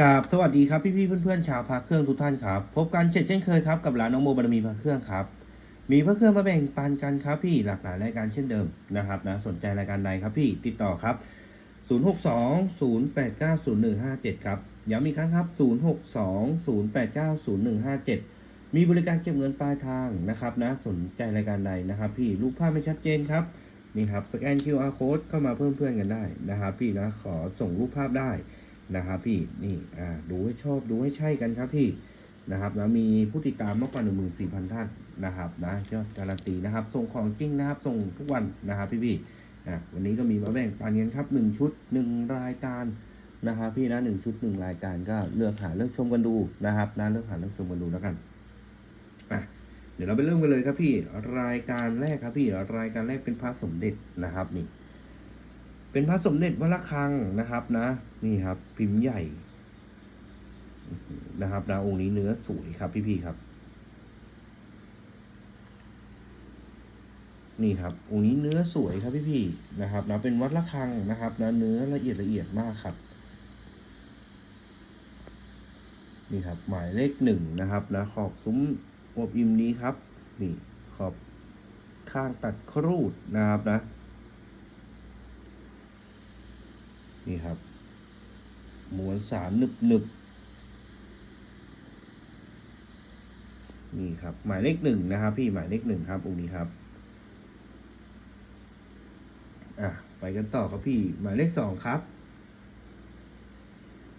กราบสวัสดีครับพี่พี่ๆเพื่อนชาวพาเครื่องทุกท่านครับ พบกันเช่นเช่นเคยครับกับร้านน้องโมบารมีพาเครื่องครับ มีพระเครื่องมาแบ่งปันกันครับพี่หลากหลายรายการเช่นเดิมนะครับนะสนใจรายการใดครับพี่ติดต่อครับ 062 089 0157 ครับย้ำอีกครั้งครับ 062 089 0157 มีบริการเก็บเงินปลายทางนะครับนะสนใจรายการใดนะครับ พี่รูปภาพไม่ชัดเจนครับนี่ครับสแกน QR code เข้ามาเพิ่มเพื่อนกันได้นะครับ พี่นะขอส่งรูปภาพได้ นะครับพี่นี่อ่าดูให้ชอบดูให้ใช่กันครับพี่นะครับแล้วมีผู้ติดตามมากกว่าหนึ่งหมื่นสี่พันท่านนะครับนะยอดการันตีนะครับ ส่งของจริงนะครับ ส่งทุกวันนะครับพี่พี่อะวันนี้ก็มีมาแบ่งปันกันครับหนึ่งชุดหนึ่งรายการนะครับพี่นะหนึ่งชุดหนึ่งรายการก็เลือกหาเลือกชมกันดูนะครับนะเลือกหาเลือกชมกันดูแล้วกันอะเดี๋ยวเราไปเริ่มกันเลยครับพี่รายการแรกครับพี่รายการแรกเป็นพระสมเด็จนะครับนี่ เป็นพระสมเด็จวัดระฆังนะครับนะ นี่ครับ พิมพ์ใหญ่นะครับนะองค์นี้เนื้อสวยครับ พี่ๆครับ นี่ครับองค์นี้เนื้อสวยครับพี่ๆนะครับนะเป็นวัดระฆังนะครับนะเนื้อละเอียดละเอียดมากครับ นี่ครับ หมายเลขหนึ่งนะครับนะขอบซุ้มอวบอิ่มนี้ครับ นี่ขอบข้างตัดครูดนะครับนะ นี่ครับหมวลสารหนึบหนึบนี่ครับ หมายเลขหนึ่งนะครับ พี่หมายเลขหนึ่งครับองค์นี้ครับ อะไปกันต่อครับพี่ หมายเลขสองครับ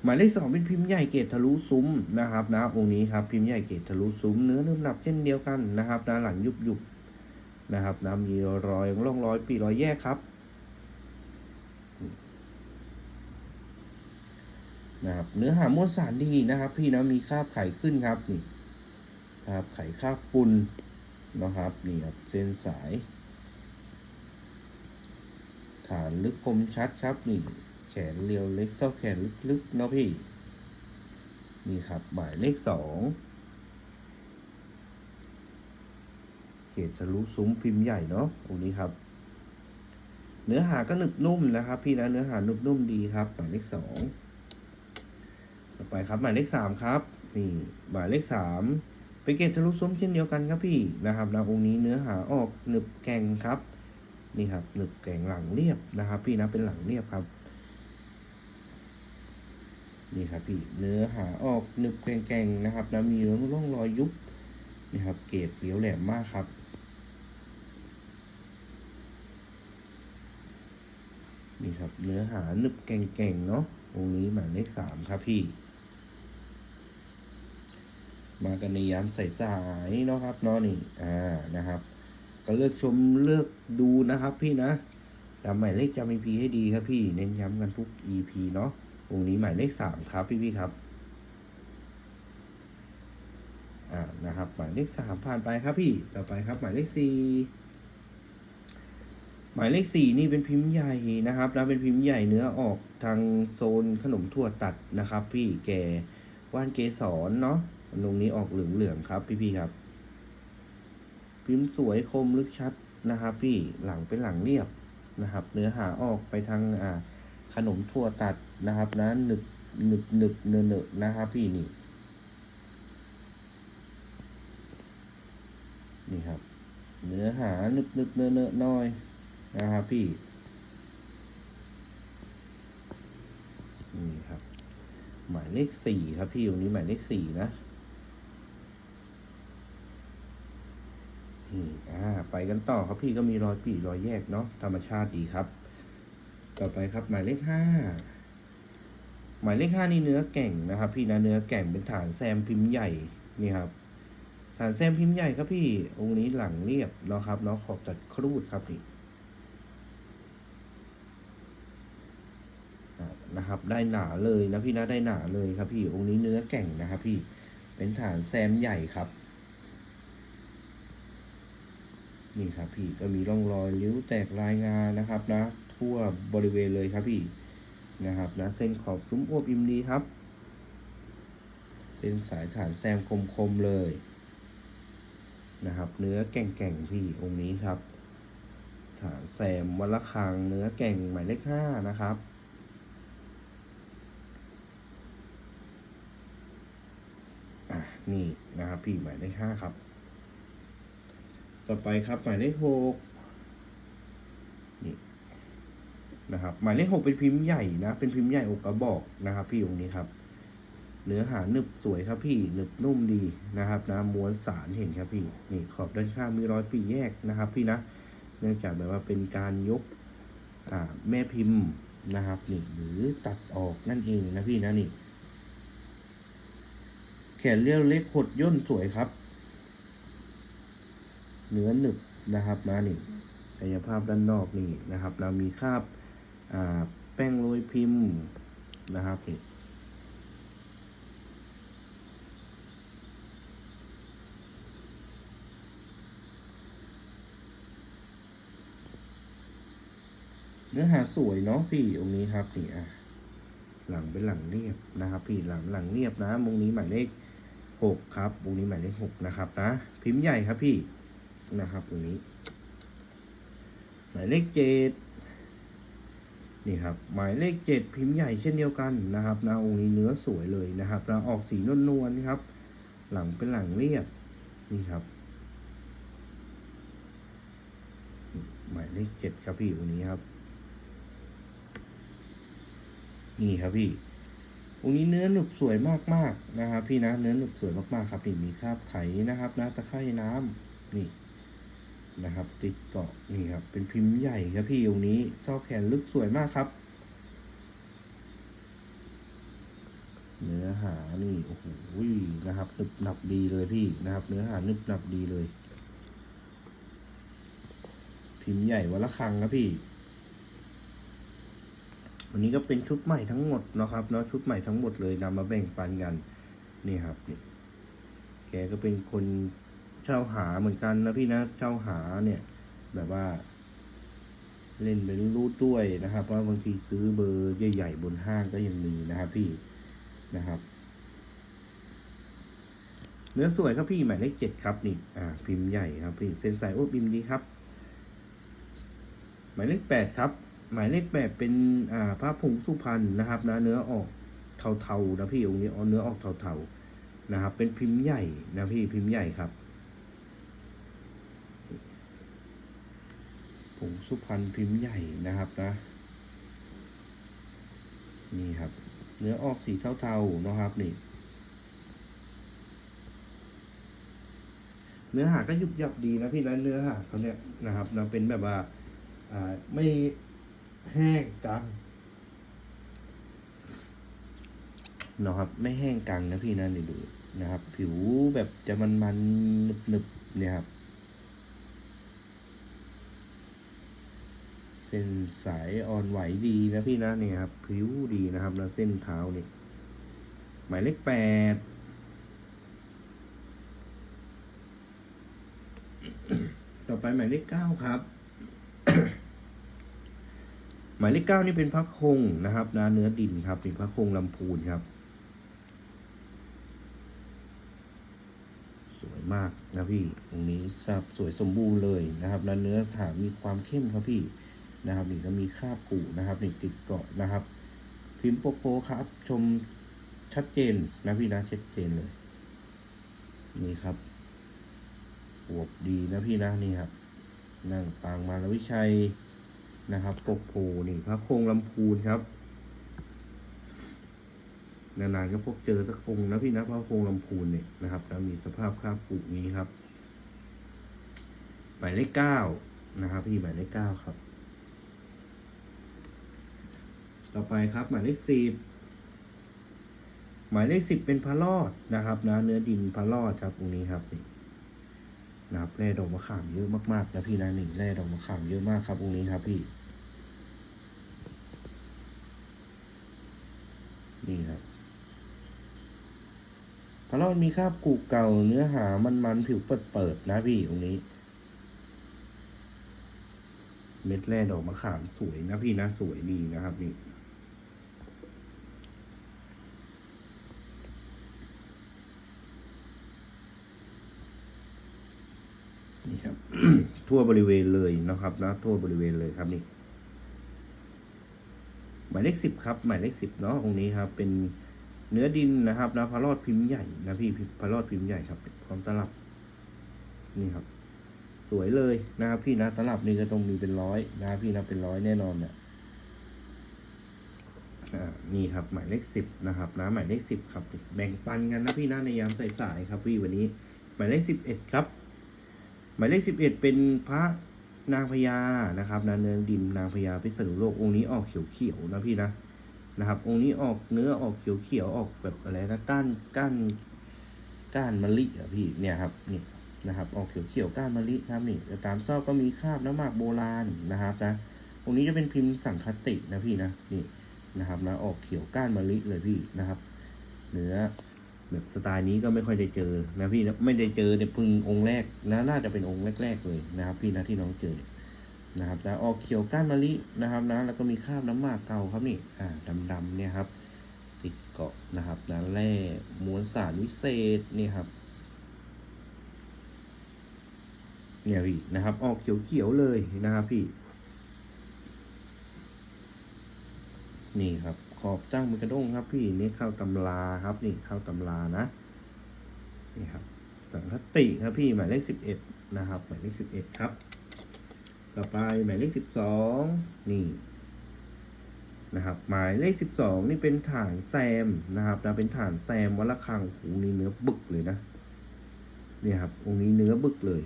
หมายเลขสองเป็นพิมพ์ใหญ่เกตทะลุซุ้มนะครับ นะองค์นี้ครับ พิมพ์ใหญ่เกตทะลุซุ้มเนื้อนุ่มหนับเช่นเดียวกันนะครับนะหลังยุบยุบนะครับนะมีรอยร่องรอยปีรอยแยกครับ นะครับ เนื้อหามวลสารดีนะครับ พี่นะมีคราบไข่ขึ้นครับนี่ครับไข่คราบปุ่นนะครับนี่ครับเส้นสาย ฐานลึกคมชัดครับนี่แขนเรียวเล็กเส้าแขนลึกๆเนาะพี่ นี่ครับหมายเลขสองเขตทะลุซุ้มพิมพ์ใหญ่เนาะตรงนี้ครับ เนื้อหาก็หนึบนุ่มนะครับ พี่นะเนื้อหาหนึบนุ่มดีครับหมายเลขสอง ต่อไปครับหมายเลขสามครับนี่หมายเลขสามเป็นเกตทะลุซุ้มเช่นเดียวกันครับพี่นะครับนะองค์นี้เนื้อหาออกหนึบแกงครับนี่ครับหนึบแกงหลังเรียบนะครับ พี่นะเป็นหลังเรียบครับนี่ครับพี่เนื้อหาออกหนึบแกงๆนะครับนะมีร่องรอยยุบนี่ครับ เกรดเหลียวแหลมมากครับนี่ครับเนื้อหาหนึบแกงๆเนาะองค์นี้หมายเลขสามครับพี่ มากันในยามใส่สายๆเนาะครับเนาะนี่อ่านะครับ ก็เลือกชมเลือกดูนะครับ พี่นะจำหมายเลขจำ EP ให้ดีครับพี่เน้นย้ำกันทุก EP เนาะองนี้หมายเลขสามครับพี่พี่ๆครับอ่านะครับหมายเลขสามผ่านไปครับพี่ต่อไปครับ หมายเลขสี่หมายเลขสี่นี่เป็นพิมพ์ใหญ่นะครับแล้วเป็นพิมพ์ใหญ่เนื้อออกทางโซนขนมถั่วตัดนะครับ พี่แกว่านเกสรเนาะ ตรงนี้ออกเหลืองๆครับ พี่ๆครับ พิมพ์สวยคมลึกชัดนะครับ พี่หลังเป็นหลังเรียบนะครับ เนื้อหาออกไปทางอ่าขนมถั่วตัดนะครับนะหนึบหนึบหนึบเนอเนอะนะครับ พี่นี่ นี่ครับ เนื้อหาหนึบหนึบเนอเนอะน้อยนะครับพี่นี่ครับ หมายเลขสี่ครับพี่ตรงนี้หมายเลขสี่นะ อ่า ไปกันต่อครับพี่ก็มีรอยปีรอยแยกเนาะธรรมชาติดีครับ ต่อไปครับหมายเลขห้าหมายเลขห้านี่เนื้อแก่งนะครับ พี่นะเนื้อแก่งเป็นฐานแซมพิมพ์ใหญ่นี่ครับ ฐานแซมพิมพ์ใหญ่ครับพี่ องค์นี้หลังเรียบเนาะครับเนาะขอบตัดครูดครับพี่นะครับได้หนาเลยนะพี่นะได้หนาเลยครับพี่องค์นี้เนื้อแก่งนะครับพี่เป็นฐานแซมใหญ่ครับ นี่ครับพี่ก็มีร่องรอยริ้วแตกลายงานนะครับนะ ทั่วบริเวณเลยครับพี่นะครับนะเส้นขอบซุ้มอวบอิ่มดีครับ เป็นสายฐานแซมคมๆเลยนะครับ เนื้อแก่งๆพี่องค์นี้ครับ ฐานแซมวัลคังเนื้อแก่งหมายเลขห้านะครับอะนี่นะครับพี่หมายเลขห้าครับ ต่อไปครับหมายเลขหกนี่นะครับหมายเลขหกเป็นพิมพ์ใหญ่นะ เป็นพิมพ์ใหญ่อกกระบอกนะครับ พี่องค์นี้ครับ เนื้อหาหนึบสวยครับพี่หนึบนุ่มดีนะครับนะม้วนสารเห็นครับพี่นี่ขอบด้านข้างมีรอยปีแยกนะครับ พี่นะเนื่องจากแบบว่าเป็นการยกอ่าแม่พิมพ์นะครับนี่หรือตัดออกนั่นเองนะพี่นะนี่แขนเรียวเล็กหดย่นสวยครับ เนื้อหนึบนะครับนะนี่กายภาพด้านนอกนี่นะครับ เรามีคราบาแป้งโรยพิมพ์นะครับนี่เนื้อหาสวยเนาะพี่องค์นี้ครับนี่อะหลังเป็นหลังเรียบนะครับ พี่หลังหลังเรียบนะมงนี้หมายเลขหกครับวงนี้หมายเลขหกนะครับนะ พิมพ์ใหญ่ครับพี่ นะครับ ตรงนี้ หมายเลขเจ็ดนี่ครับ หมายเลขเจ็ดพิมพ์ใหญ่เช่นเดียวกันนะครับนะองค์นี้เนื้อสวยเลยนะครับนะออกสีนวลนวลครับ หลังเป็นหลังเรียบนี่ครับ หมายเลขเจ็ดครับพี่องค์นี้ครับ นี่ครับพี่องค์นี้เนื้อหนุบสวยมากๆนะครับ พี่นะเนื้อหนุบสวยมากๆครับนี่มีคราบไขนะครับนะตะไคร่น้ำนี่ นะครับ ติดเกาะนี่ครับ เป็นพิมพ์ใหญ่ครับพี่องค์นี้ซอกแขนลึกสวยมากครับ เนื้อหานี่โอ้โหนะครับนึบหนับดีเลยพี่นะครับ เนื้อหานึบหนับดีเลย พิมพ์ใหญ่วันละครังครับพี่วันนี้ก็เป็นชุดใหม่ทั้งหมดนะครับเนาะชุดใหม่ทั้งหมดเลยนำมาแบ่งปันกันนี่ครับนี่แกก็เป็นคน เช่าหาเหมือนกันนะพี่นะเช่าหาเนี่ย แบบว่า เล่นเป็นรูดด้วยนะครับว่าบางทีซื้อเบอร์ใหญ่ๆบนห้างก็ยังมีนะครับพี่นะครับเนื้อสวยครับพี่หมายเลขเจ็ดครับนี่อ่าพิมพ์ใหญ่ครับพี่เส้นสายโอ้พิมพ์ดีครับ หมายเลขแปดครับ หมายเลขแปดเป็นอ่าพระผงสุพรรณนะครับนะเนื้อออกเทาๆนะพี่องค์นี้เอาเนื้อออกเทาๆนะครับ เป็นพิมพ์ใหญ่นะพี่พิมพ์ใหญ่ครับ ผงสุพรรณพิมพ์ใหญ่นะครับนะ นี่ครับ เนื้อออกสีเทาๆนะครับนี่ เนื้อหาก็ยุบยับดีนะพี่นะเนื้อหาเขาเนี่ยนะครับนะเป็นแบบว่า อ่าไม่แห้งกังนะครับไม่แห้งกังนะพี่นะนี่ดูนะครับ ผิวแบบจะมันมันหนึบหนึบๆเนี่ยครับ เส้นสายอ่อนไหวดีนะพี่นะเนี่ยครับผิวดีนะครับแล้วเส้นเท้านี่หมายเลขแปดต่อไปหมายเลขเก้าครับ หมายเลขเก้านี่เป็นพระคงนะครับนะเนื้อดินครับเป็นพระคงลำพูนครับ สวยมากนะพี่ตรงนี้สับสวยสมบูรณ์เลยนะครับนะเนื้อถามมีความเข้มครับพี่ นะครับนี่ก็มีคาบกูนะครับนี่ติดเกาะนะครับ พิมพ์โปโปครับ ชมชัดเจนนะพี่นะชัดเจนเลย นี่ครับอวบดีนะพี่นะนี่ครับนั่งปางมารวิชัยนะครับโปโพนี่พระโคงลำพูนครับนานๆก็พบเจอสักองนะพี่นะพระโคงลำพูนเนี่ยนะครับ แล้วมีสภาพคาบปุนี้ครับหมายเลขเก้านะครับ พี่หมายเลขเก้าครับ ต่อไปครับ หมายเลขสิบหมายเลขสิบเป็นพระรอดนะครับนะเนื้อดินพระรอดครับตรงนี้ครับนี่นะครับแร่ดอกมะขามเยอะมากๆนะพี่นะหนึ่งแร่ดอกมะขามเยอะมากครับองนี้ครับพี่นี่ครับพระรอดมีคราบกูเก่าเนื้อหามันมันๆผิวเปิดเปิดๆนะพี่องนี้ เม็ดแร่ดอกมะขามสวยนะพี่นะสวยดีนะครับนี่ นี่ครับ ทั่วบริเวณเลยนะครับนะทั่วบริเวณเลยครับนี่หมายเลขสิบครับ หมายเลขสิบเนาะองค์นี้ครับ เป็นเนื้อดินนะครับนะพระรอดพิมพ์ใหญ่นะพี่พระรอดพิมพ์ใหญ่ครับพร้อมตลับ นี่ครับ สวยเลยนะครับพี่นะตลับนี่ก็ต้องมีเป็นร้อยนะพี่นะเป็นร้อยแน่นอนเนี่ยนี่ครับ หมายเลขสิบนะครับนะหมายเลขสิบครับ แบ่งปันกันนะพี่นะในยามสายๆครับพี่วันนี้ หมายเลขสิบเอ็ดครับ หมายเลขสิบเอ็ดเป็นพระนางพญานะครับนะเนื้อดินนางพญาพิษณุโลกองค์นี้ออกเขียวๆนะพี่นะนะครับ องค์นี้ออกเนื้อออกเขียวๆออกแบบอะไรนะก้านก้านก้านมะลิอะพี่เนี่ยครับนี่นะครับ ออกเขียวๆก้านมะลิครับนี่แต่ตามซอกก็มีคราบน้ำหมากโบราณนะครับนะองค์นี้จะเป็นพิมพ์สังคตินะพี่นะนี่นะครับนะออกเขียวก้านมะลิเลยพี่นะครับ เนื้อ แบบสไตล์นี้ก็ไม่ค่อยได้เจอนะพี่นะไม่ได้เจอเนี่ยเพึ่งองค์แรกนะน่าจะเป็นองค์แรก ๆ เลยนะครับ พี่นะที่น้องเจอนะครับแต่ออกเขียวก้านมะลินะครับนะแล้วก็มีคราบน้ำหมากเก่าครับนี่อ่าดำๆเนี่ยครับ ติดเกาะนะครับนะแร่มวลสารวิเศษนี่ครับเนี่ยพี่นะครับ ออกเขียวๆเลยนะครับพี่ นี่ครับ ขอบจ้างเป็นกระด้งครับ พี่นี่เข้าตำราครับ นี่เข้าตำรานะนี่ครับ สังคติครับพี่หมายเลขสิบเอ็ดนะครับ หมายเลขสิบเอ็ดครับ ต่อไปหมายเลขสิบสองนี่นะครับ หมายเลขสิบสองนี่เป็นฐานแซมนะครับนะเป็นฐานแซมวัละคังโอ้โหนี่เนื้อบึกเลยนะเนี่ยครับองค์นี้เนื้อบึกเลย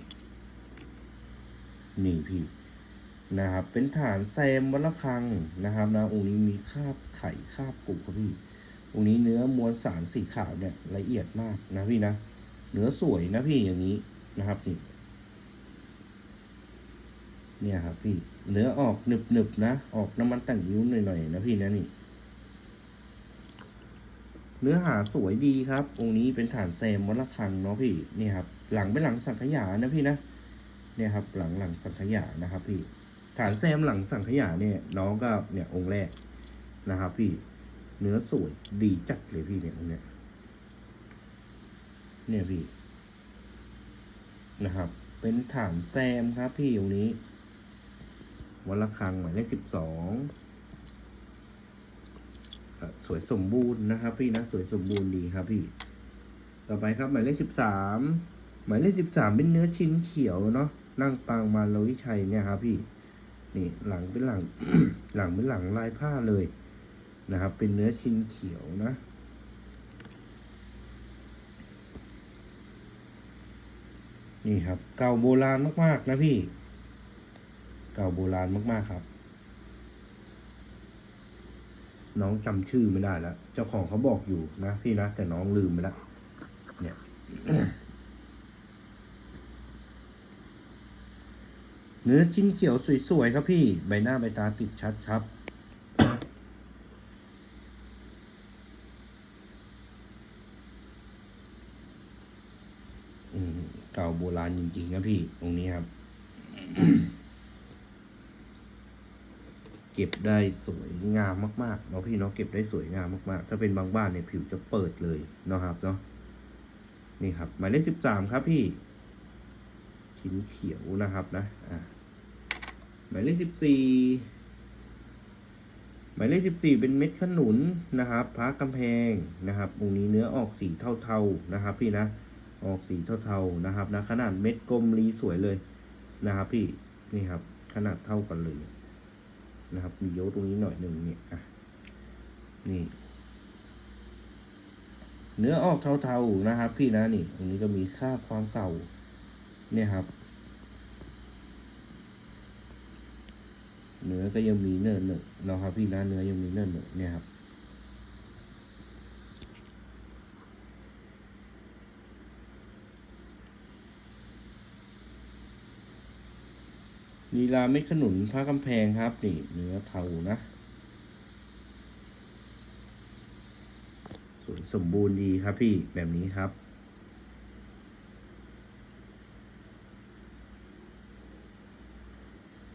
นี่พี่ นะครับ เป็นฐานแซมวัลคังนะครับนะองค์นี้มีคาบไข่คาบกุครับพี่องค์นี้เนื้อมวลสารสีขาวเนี่ยละเอียดมากนะพี่นะเนื้อสวยนะพี่อย่างนี้นะครับนี่เนี่ยครับพี่เนื้อออกหนึบหนึบนะ ออกน้ำมันแต่งยิ้วหน่อยๆนะพี่นะนี่ เนื้อหาสวยดีครับ องค์นี้เป็นฐานแซมวัลคังเนาะพี่นี่ครับ หลังเป็นหลังสังขยานะพี่นะเนี่ยครับ หลังหลังสังขยานะครับพี่ ฐานแซมหลังสังขยาเนี่ย น้องก็เนี่ยองค์แรกนะครับพี่เนื้อสวยดีจัดเลยพี่เนี่ยองค์เนี่ยเนี่ยพี่นะครับ เป็นฐานแซมครับพี่องค์นี้วันละครังหมายเลขสิบสองสวยสมบูรณ์นะครับพี่นะสวยสมบูรณ์ดีครับพี่ ต่อไปครับหมายเลขสิบสามหมายเลขสิบสามเป็นเนื้อชิ้นเขียวเนาะนั่งปางมาลวิชัยเนี่ยครับพี่ นี่หลังเป็นหลัง หลังเป็นหลังลายผ้าเลยนะครับ เป็นเนื้อชิ้นเขียวนะ นี่ครับ เก่าโบราณมาก ๆ นะพี่ เก่าโบราณมาก ๆ ครับ น้องจำชื่อไม่ได้แล้ว เจ้าของเขาบอกอยู่นะพี่นะ แต่น้องลืมไปแล้วเนี่ย เนื้อชิ้นเขียวสวยๆครับพี่ ใบหน้าใบตาติดชัดครับ อืมเก่าโบราณจริงๆครับพี่ ตรงนี้ครับ เก็บได้สวยงามมากๆเนาะพี่เนาะเก็บได้สวยงามมากๆ ถ้าเป็นบางบ้านเนี่ยผิวจะเปิดเลยเนาะครับเนาะนี่ครับหมายเลขสิบสามครับพี่ ชิ้นเขียวนะครับนะอ่าหมายเลขสิบสี่หมายเลขสิบสี่เป็นเม็ดขนุนนะครับพระกำแพงนะครับตรงนี้เนื้อออกสีเทาๆนะครับ พี่นะออกสีเทาๆนะครับนะขนาดเม็ดกลมรีสวยเลยนะครับ พี่นี่ครับ ขนาดเท่ากันเลยนะครับ มีโยกตรงนี้หน่อยหนึ่งเนี่ยอะนี่ เนื้อออกเทาๆนะครับ พี่นะนี่ตรงนี้ก็มีค่าความเก่า เนี่ยครับ เนื้อก็ยังมีเนื้อเนอนะครับพี่นะเนื้อยังมีเนื้อเนอเนี่ยครับลีลาเม็ดขนุนพระกำแพงครับ นี่เนื้อเทานะสวยสมบูรณ์ดีครับพี่แบบนี้ครับ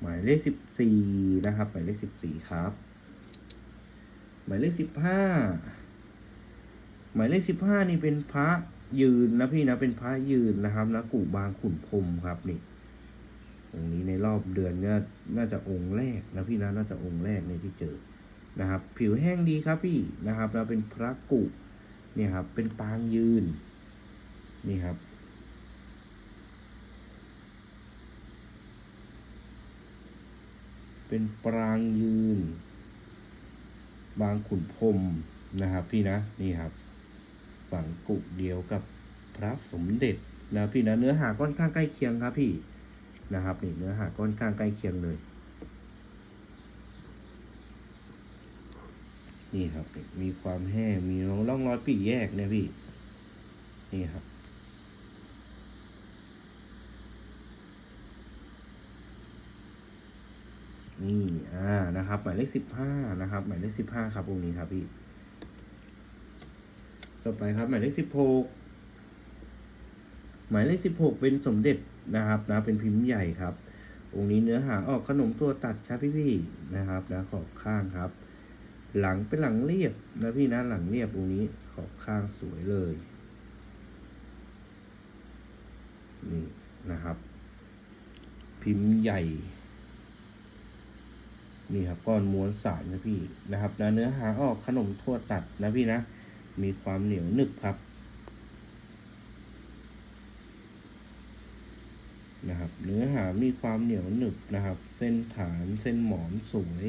หมาย เลขสิบสี่นะครับหมายเลขสิบสี่ครับหมายเลขสิบห้าหมายเลขสิบห้านี่เป็นพระยืนนะพี่นะเป็นพระยืนนะครับนะกู่บางขุนพรมครับนี่องค์นี้ในรอบเดือนก็น่าจะองค์แรกนะพี่นะน่าจะองค์แรกในที่เจอนะครับ ผิวแห้งดีครับพี่นะครับเราเป็นพระกุนี่ยครับเป็นปางยืนนี่ครับ เป็นปรางยืน บางขุนพรมนะครับ พี่นะนี่ครับฝังกุกเดียวกับพระสมเด็จนะพี่นะเนื้อหาค่อนข้างใกล้เคียงครับพี่นะครับนี่เนื้อหาค่อนข้างใกล้เคียงเลย นี่ครับมีความแห้งมีร่องรอยปีแยกเนี่ยพี่ นี่ครับ นี่อ่านะครับหมายเลขสิบห้านะครับ หมายเลขสิบห้าครับองค์นี้ครับพี่ต่อไปครับ หมายเลขสิบหกหมายเลขสิบหกเป็นสมเด็จนะครับนะเป็นพิมพ์ใหญ่ครับ องค์นี้เนื้อหาออกขนมตัวตัดครับพี่พี่ๆนะครับนะขอบข้างครับ หลังเป็นหลังเรียบนะพี่นะหลังเรียบองค์นี้ขอบข้างสวยเลยนี่นะครับ พิมพ์ใหญ่ นี่ครับก้อนม้วนสารนะพี่นะครับนะเนื้อหาออกขนมทั่วตัดนะพี่นะ มีความเหนียวหนึบครับนะครับเนื้อหามีความเหนียวหนึบนะครับ เส้นฐานเส้นหมอนสวย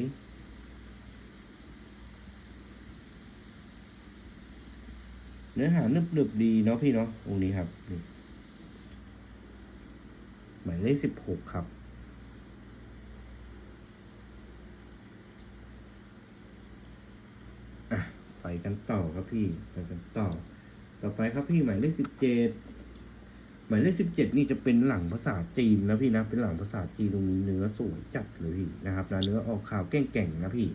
เนื้อหาหนึบหนึบดีเนาะพี่เนาะองนี้ครับหมายเลขสิบหกครับ อะไป กันต่อครับพี่ไปกันต่อ ต่อไปครับพี่หมายเลขสิบเจ็ดหมายเลขสิบเจ็ดนี่จะเป็นหลังภาษาจีนนะพี่นะเป็นหลังภาษาจีนตรงนี้เนื้อสวยจัดเลยพี่นะครับนะเนื้อออกขาวแก่งๆนะพี่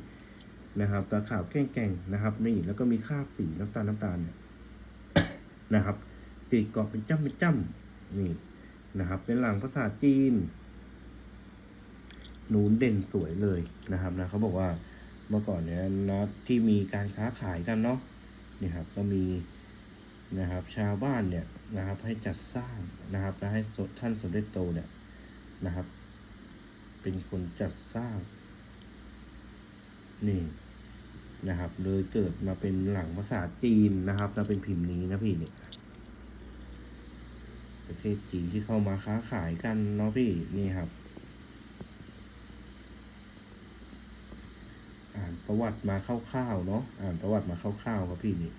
นะครับตาขาวแก่งๆนะครับ นี่แล้วก็มีคราบสีน้ำตาลน้ำตาลเนี่ยนะครับติดเกาะเป็นจ้ำเป็นจ้ำนี่นะครับ เป็นหลังภาษาจีนนูนเด่นสวยเลยนะครับนะเขาบอกว่า เมื่อก่อนเนี่ยนะที่มีการค้าขายกันเนาะนี่ครับก็มีนะครับชาวบ้านเนี่ยนะครับให้จัดสร้างนะครับและให้ท่านสมเด็จโตเนี่ยนะครับ เป็นคนจัดสร้างนี่นะครับ เลยเกิดมาเป็นหลังภาษาจีนนะครับแล้วเป็นพิมพ์นี้นะพี่เนี่ยประเทศจีนที่เข้ามาค้าขายกันเนาะพี่นี่ครับ อ่าน ประวัติมาคร่าวๆเนาะอ่านประวัติมาคร่าวๆครับพี่นี่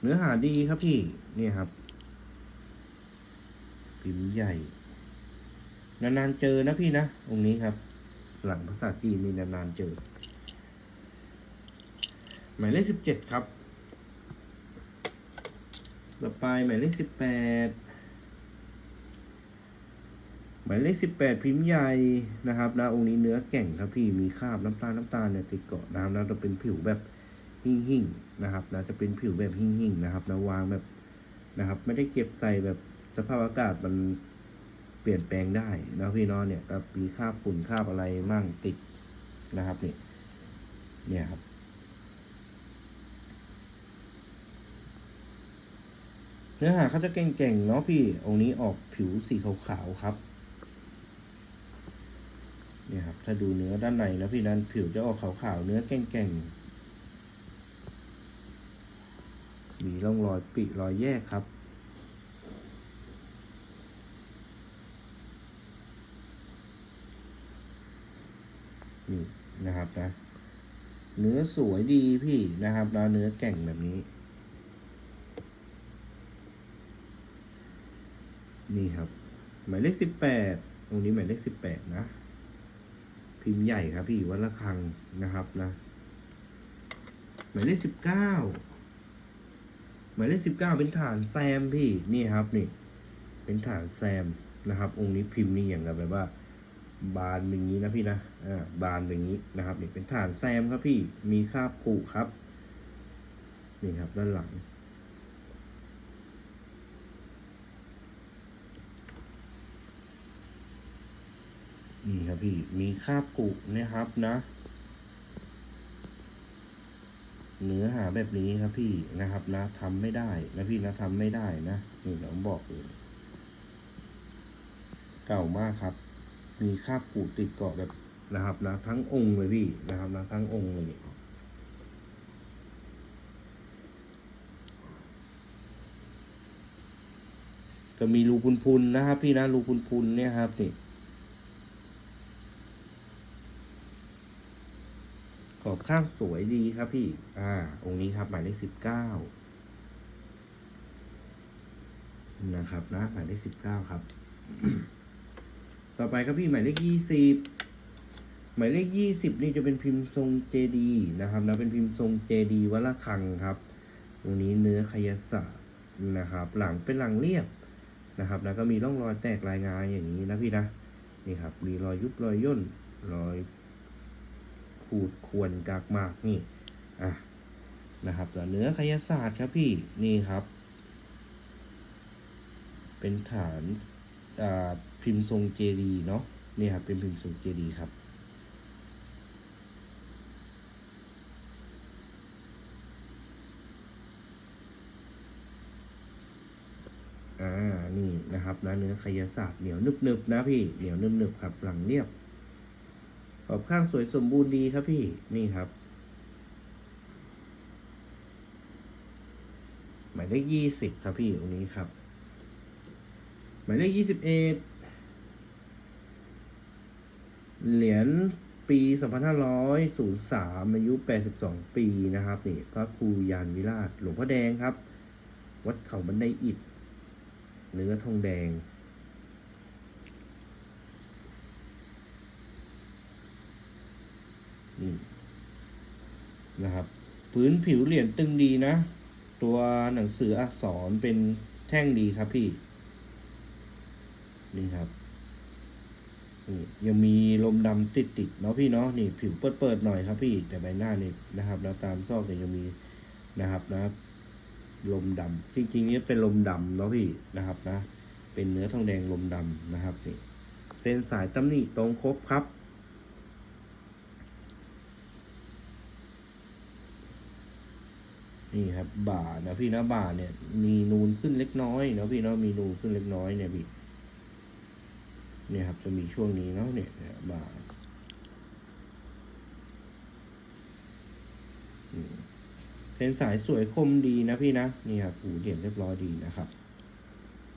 เนื้อหาดีครับพี่นี่ครับพิมพ์ใหญ่ นานๆเจอนะพี่นะองค์นี้ครับ หลังภาษาจีนมีนานๆเจอ หมายเลขสิบเจ็ดครับ ต่อไปหมายเลขสิบแปด หมายเลขสิบแปดพิมพ์ใหญ่นะครับนะองค์นี้เนื้อแก่งครับพี่มีคราบน้ำตาลน้ำตาลเนี่ยติดเกาะน้ำแล้วจะเป็นผิวแบบหิ่งหิ่งๆนะครับนะจะเป็นผิวแบบหิ่งหิ่งๆนะครับนะวางแบบนะครับ ไม่ได้เก็บใส่แบบสภาพอากาศมันเปลี่ยนแปลงได้นะพี่น้องเนี่ยก็มีคราบฝุ่นคราบอะไรมั่งติดนะครับนี่เนี่ยครับเนื้อหาเขาจะเก่งๆเนาะพี่ องค์นี้ออกผิวสีขาวๆครับ เนี่ยครับ ถ้าดูเนื้อด้านในนะพี่นั้นผิวจะออกขาวๆ เนื้อแก่งๆ มีร่องรอยปิรอยแยกครับ นี่นะครับนะ เนื้อสวยดีพี่นะครับแล้วเนื้อแก่งแบบนี้ นี่ครับ หมายเลขสิบแปดตรงนี้หมายเลขสิบแปดนะ พิมพ์ใหญ่ครับพี่วัดละคังนะครับนะหมายเลขสิบเก้าหมายเลขสิบเก้าเป็นฐานแซมพี่นี่ครับนี่ เป็นฐานแซมนะครับ องค์นี้พิมพ์นี่อย่างกับแบบว่า บานอย่างนี้นะพี่นะอ่าบานอย่างนี้นะครับนี่เป็นฐานแซมครับพี่มีคาบผูครับนี่ครับด้านหลัง พี่มีคาบกุนะครับนะ เนื้อหาแบบนี้ครับพี่นะครับนะทำไม่ได้นะพี่นะทำไม่ได้นะนี่ผมบอกเลยเก่ามากครับ มีคาบกุติดเกาะแบบนะครับนะทั้งองค์เลยพี่นะครับนะทั้งองค์เลยก็มีรูพุนๆนะครับ พี่นะรูพุนๆเนี่ยครับนี่ อบข้างสวยดีครับพี่ อ่า องค์นี้ครับหมายเลขสิบเก้านะครับนะหมายเลขสิบเก้าครับ ต่อไปครับพี่หมายเลขยี่สิบหมายเลขยี่สิบนี่จะเป็นพิมพ์ทรงเจดีนะครับนะเป็นพิมพ์ทรงเจดีวัละคังครับ ตรงนี้เนื้อขยศาสตร์นะครับ หลังเป็นหลังเรียบนะครับ แล้วก็มีร่องรอยแตกลายงานอย่างนี้นะพี่นะ นี่ครับ มีรอยยุบรอยย่นรอย ขูดข่วนกากหมากนี่อะนะครับต่เนื้อขยศาสตร์ครับพี่นี่ครับ เป็นฐานอ่าพิมพ์ทรงเจดีเนาะนี่ครับเป็นพิมพ์ทรงเจดีครับอ่านี่นะครับนะเนื้อขยศาสตร์เหนียวนึบๆนะพี่เหนียวนึบๆครับหลังเรียบ ขอบข้างสวยสมบูรณ์ดีครับพี่นี่ครับ หมายเลขยี่สิบครับพี่ตรงนี้ครับ หมายเลขยี่สิบเอ็ดเหรียญปีสองพันห้าร้อยศูนย์สามอายุแปดสิบสองปีนะครับนี่พระครูยานวิราช หลวงพ่อแดงครับ วัดเขาบันไดอิฐเนื้อทองแดง นี่ นะครับ พื้นผิวเหรียญตึงดีนะ ตัวหนังสืออักษรเป็นแท่งดีครับพี่ นี่ครับนี่ยังมีลมดำติดติดๆเนาะพี่เนาะนี่ผิวเปิดเปิดๆหน่อยครับพี่ แต่ใบหน้านี่นะครับแล้วตามซอกเนี่ยยังมีนะครับนะลมดำจริงๆ นี่เป็นลมดำเนาะพี่นะครับนะ เป็นเนื้อทองแดงลมดำนะครับนี่เส้นสายตำหนิตรงครบครับ นี่ครับบ่านะพี่นะบ่าเนี่ย มีนูนขึ้นเล็กน้อยนะพี่เนาะมีนูนขึ้นเล็กน้อยเนี่ยพี่เนี่ยครับจะมีช่วงนี้เนาะเนี่ยบ่าเส้นสายสวยคมดีนะพี่นะนี่ครับหูเหรียญเรียบร้อยดีนะครับ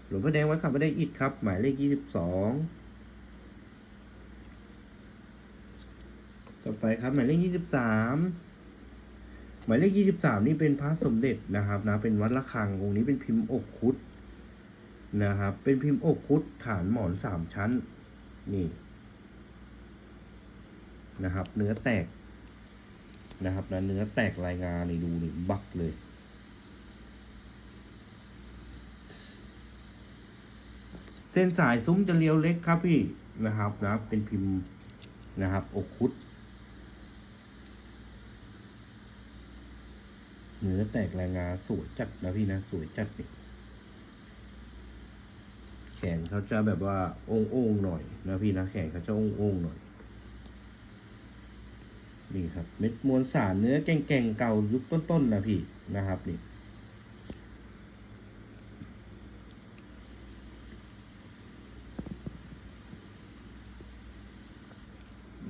หลวงพ่อแดงวัดขับไม่ได้อิดครับ หมายเลขยี่สิบสองต่อไปครับ หมายเลขยี่สิบสาม มายเลขยี่สิบสามนี่เป็นพระสมเด็จนะครับนะเป็นวัดระฆังองค์นี้เป็นพิมพ์อกคุดนะครับ เป็นพิมพ์อกคุดฐานหมอนสามชั้น นี่นะครับ เนื้อแตกนะครับนะเนื้อแตกรายงานนี่ดูนี่บักเลยเส้นสายซุ้มจะเรียวเล็กครับพี่นะครับนะเป็นพิมพ์นะครับอกคุด เนื้อแตกรายงาสวยจัดนะพี่นะสวยจัดนี่แขนเขาจะแบบว่าโอ่งๆหน่อยนะพี่นะแขนเขาจะโอ่งๆหน่อย นี่ครับ เม็ดมวลสารเนื้อแก่งๆเก่ายุคต้นๆนะพี่นะครับ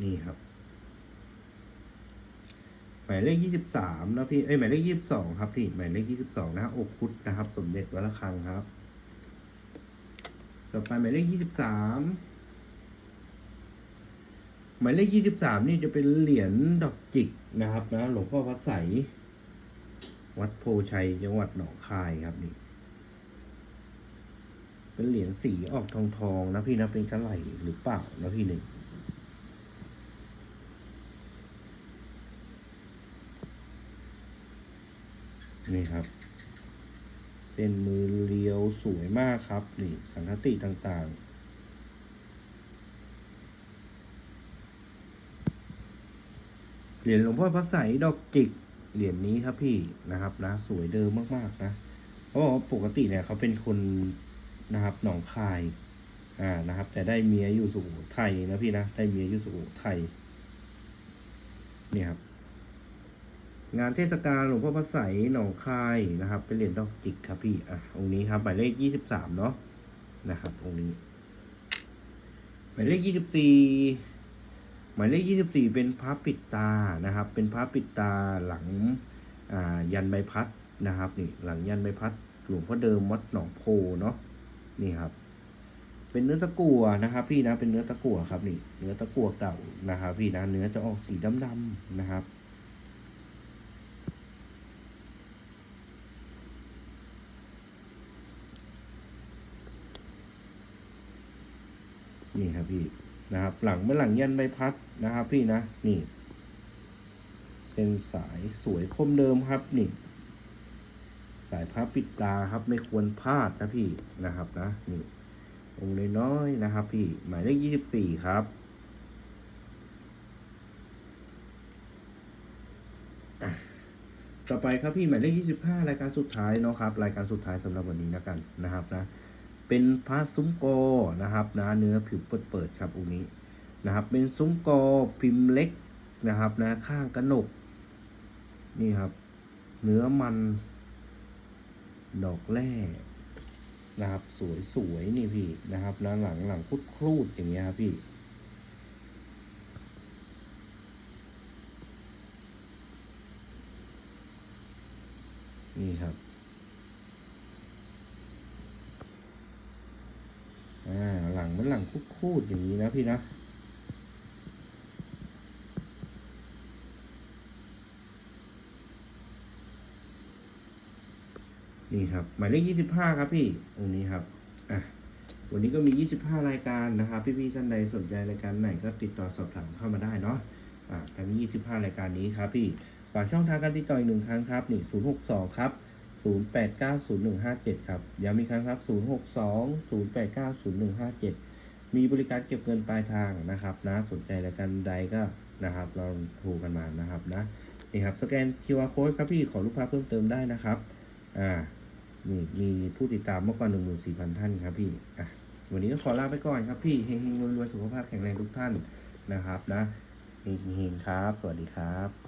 นี่ครับ ห มายเลขยี่สิบสามนะพี่ เอ้ยหมายเลขยี่สิบสองครับพี่ หมายเลขยี่สิบสองนะอกคุดนะครับ สมเด็จวัดระฆังครับ ต่อไปหมายเลขยี่สิบสามหมายเลขยี่สิบสามนี่จะเป็นเหรียญดอกจิกนะครับนะหลวงพ่อพัดใส วัดโพชัยจังหวัดหนองคายครับนี่ เป็นเหรียญสีออกทองทองๆนะพี่นะเป็นกระไหลหรือเปล่านะพี่หนึ่ง นี่ครับ เส้นมือเรียวสวยมากครับ นี่สังคติต่างๆ เหรียญหลวงพ่อพระใสดอกจิก เหรียญนี้ครับพี่นะครับนะ สวยเดิมมากๆนะเขาบอกว่าปกติเนี่ยเขาเป็นคนนะครับหนองคาย อ่านะครับ แต่ได้เมียอยู่สุโขทัยนะพี่นะได้เมียอยู่สุโขทัยเนี่ยครับ งานเทศกาลหลวงพ่อพระใสยหนองคายนะครับ เป็นเหรียญดอกจิกครับพี่อะองค์นี้ครับหมายเลขยี่สิบสามเนาะนะครับองค์นี้หมายเลขยี่สิบสี่หมายเลขยี่สิบสี่เป็นพระปิดตานะครับ เป็นพระปิดตาหลังอ่ายันใบพัดนะครับนี่หลังยันใบพัดหลวงพ่อเดิมวัดหนองโพเนาะนี่ครับ เป็นเนื้อตะกั่วนะครับ พี่นะเป็นเนื้อตะกั่วครับนี่ เนื้อตะกั่วเก่านะครับ พี่นะเนื้อจะออกสีดำๆนะครับ นี่ครับพี่นะครับ หลังเมื่อหลังยันใบพัดนะครับ พี่นะนี่ เส้นสายสวยคมเดิมครับนี่ สายพับปิดตาครับไม่ควรพลาดนะพี่นะครับนะนี่องค์น้อยๆนะครับ พี่หมายเลขยี่สิบสี่ครับต่อไปครับพี่หมายเลขยี่สิบห้ารายการสุดท้ายเนาะครับ รายการสุดท้ายสำหรับวันนี้นะกันนะครับนะ เป็นพระซุ้มโกนะครับนะเนื้อผิวเปิดๆครับองค์นี้นะครับ เป็นซุ้มโกพิมพ์เล็กนะครับนะข้างกระหนก นี่ครับ เนื้อมัน ดอกแร่นะครับ สวยๆนี่พี่นะครับนะหลังหลังพุดครูดอย่างเงี้ยครับพี่นี่ครับ อ่าหลังมันหลังคูดๆอย่างนี้นะพี่นะนี่ครับหมายเลขยี่สิบห้าครับพี่องค์นี้ครับอะวันนี้ก็มียี่สิบห้ารายการนะครับ พี่ๆท่านใดสนใจรายการไหนก็ติดต่อสอบถามเข้ามาได้เนาะอ่าทั้งยี่สิบห้ารายการนี้ครับพี่ฝากช่องทางการติดต่ออีกหนึ่งครั้งครับนี่ศูนย์หกสองครับ ศูนย์แปดเก้าศูนย์หนึ่งห้าเจ็ดครับย้ำอีกครั้งครับศูนย์หกสองศูนย์แปดเก้าศูนย์หนึ่งห้าเจ็ดมีบริการเก็บเงินปลายทางนะครับนะสนใจรายการใดก็นะครับ เราโทรกันมานะครับนะนี่ครับสแกน QR code ครับพี่ขอรูปภาพเพิ่มเติมได้นะครับอ่านี่มีผู้ติดตามมากกว่าหนึ่งหมื่นสี่พันท่านครับพี่อะวันนี้ก็ขอลาไปก่อนครับพี่เฮงๆรวยๆสุขภาพแข็งแรงทุกท่านนะครับนะเฮงๆครับ สวัสดีครับ